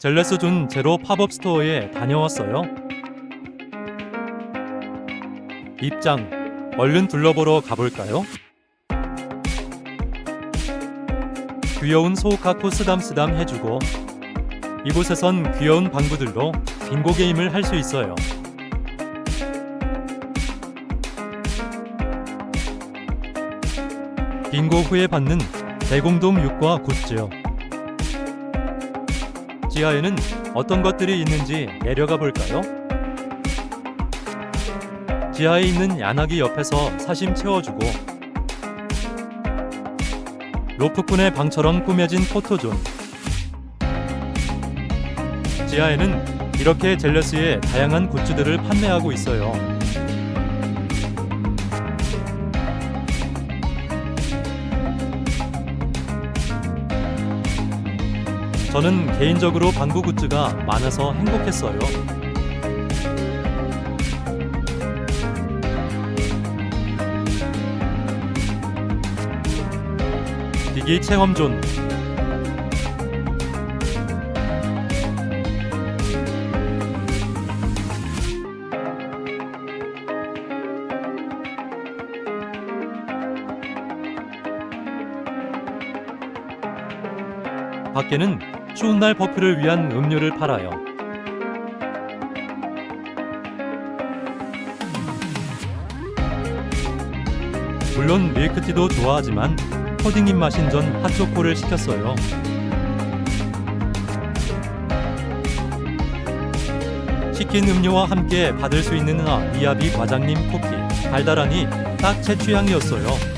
젤레스 존 제로 팝업 스토어에 다녀왔어요. 입장. 얼른 둘러보러 가볼까요? 귀여운 소카코 쓰담쓰담 해주고 이곳에선 귀여운 방구들로 빙고 게임을 할 수 있어요. 빙고 후에 받는 대공동 육과 굿즈요. 지하에는 어떤 것들이 있는지 내려가 볼까요? 지하에 있는 야나기 옆에서 사심 채워주고 로프꾼의 방처럼 꾸며진 포토존 지하에는 이렇게 젤러스의 다양한 굿즈들을 판매하고 있어요. 저는 개인적으로 방구 굿즈가 많아서 행복했어요. 디기 체험존 밖에는 추운 날 버프를 위한 음료를 팔아요. 물론 밀크티도 좋아하지만 코딩 입맛인 전 핫초코를 시켰어요. 시킨 음료와 함께 받을 수 있는 아, 이야비 과장님 쿠키 달달하니 딱 제 취향이었어요.